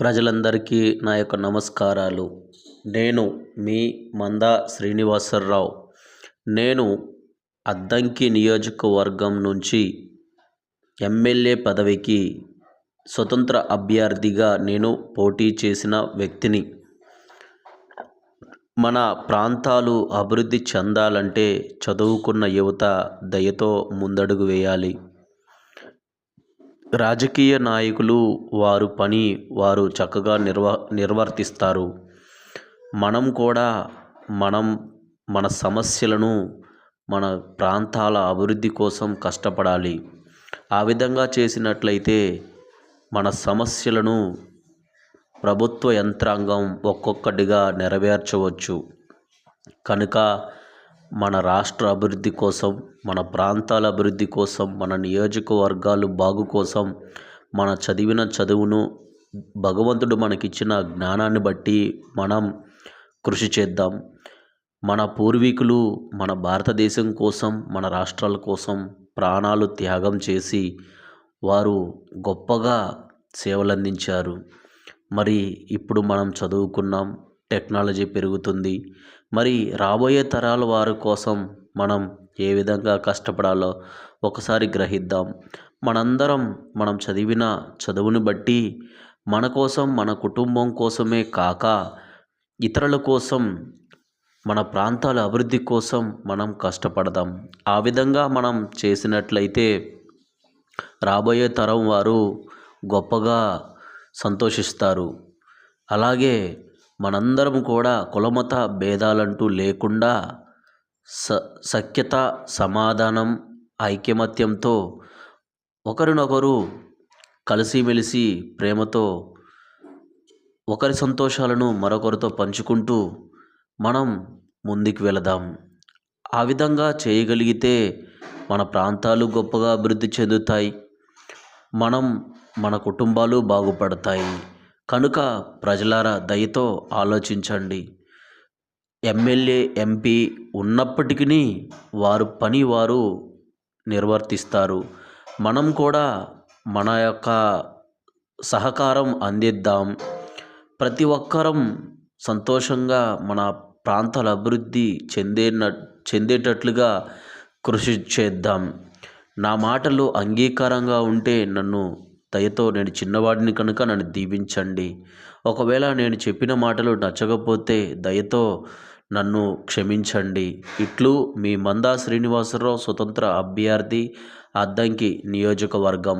ప్రజలందరికీ నా యొక్క నమస్కారాలు. నేను మీ మందా శ్రీనివాసరావు. నేను అద్దంకి నియోజకవర్గం నుంచి ఎమ్మెల్యే పదవికి స్వతంత్ర అభ్యర్థిగా నేను పోటీ చేసిన వ్యక్తిని. మన ప్రాంతాలు అభివృద్ధి చెందాలంటే చదువుకున్న యువత దయతో ముందడుగు వేయాలి. రాజకీయ నాయకులు వారు పని వారు చక్కగా నిర్వ నిర్వర్తిస్తారు. మనం కూడా మనం మన సమస్యలను మన ప్రాంతాల అభివృద్ధి కోసం కష్టపడాలి. ఆ విధంగా చేసినట్లయితే మన సమస్యలను ప్రభుత్వ యంత్రాంగం ఒక్కొక్కటిగా నెరవేర్చవచ్చు. కనుక మన రాష్ట్ర అభివృద్ధి కోసం మన ప్రాంతాల అభివృద్ధి కోసం మన నియోజకవర్గాలు బాగు కోసం మన చదివిన చదువును భగవంతుడు మనకిచ్చిన జ్ఞానాన్ని బట్టి మనం కృషి చేద్దాం. మన పూర్వీకులు మన భారతదేశం కోసం మన రాష్ట్రాల కోసం ప్రాణాలు త్యాగం చేసి వారు గొప్పగా సేవలందించారు. మరి ఇప్పుడు మనం చదువుకున్నాం టెక్నాలజీ పెరుగుతుంది. మరి రాబోయే తరాల వారి కోసం మనం ఏ విధంగా కష్టపడాలో ఒకసారి గ్రహిద్దాం. మనందరం మనం చదివిన చదువుని బట్టి మన కోసం మన కుటుంబం కోసమే కాక ఇతరుల కోసం మన ప్రాంతాల అభివృద్ధి కోసం మనం కష్టపడదాం. ఆ విధంగా మనం చేసినట్లయితే రాబోయే తరం వారు గొప్పగా సంతోషిస్తారు. అలాగే మనందరం కూడా కులమత భేదాలంటూ లేకుండా స సఖ్యత సమాధానం ఐకమత్యంతో ఒకరినొకరు కలిసిమెలిసి ప్రేమతో ఒకరి సంతోషాలను మరొకరితో పంచుకుంటూ మనం ముందుకు వెళదాం. ఆ విధంగా చేయగలిగితే మన ప్రాంతాలు గొప్పగా అభివృద్ధి చెందుతాయి. మనం మన కుటుంబాలు బాగుపడతాయి. కనుక ప్రజలారా దయతో ఆలోచించండి. ఎమ్మెల్యే ఎంపీ ఉన్నప్పటికీ వారు పని వారు నిర్వర్తిస్తారు. మనం కూడా మన యొక్క సహకారం అందిద్దాం. ప్రతి ఒక్కరం సంతోషంగా మన ప్రాంతాల అభివృద్ధి చెందే చెందేటట్లుగా కృషి చేద్దాం. నా మాటలు అంగీకారంగా ఉంటే నన్ను దయతో నేను చిన్నవాడిని కనుక నన్ను దీవించండి. ఒకవేళ నేను చెప్పిన మాటలు నచ్చకపోతే దయతో నన్ను క్షమించండి. ఇట్లు మీ మందా శ్రీనివాసరావు స్వతంత్ర అభ్యర్థి అద్దంకి నియోజకవర్గం.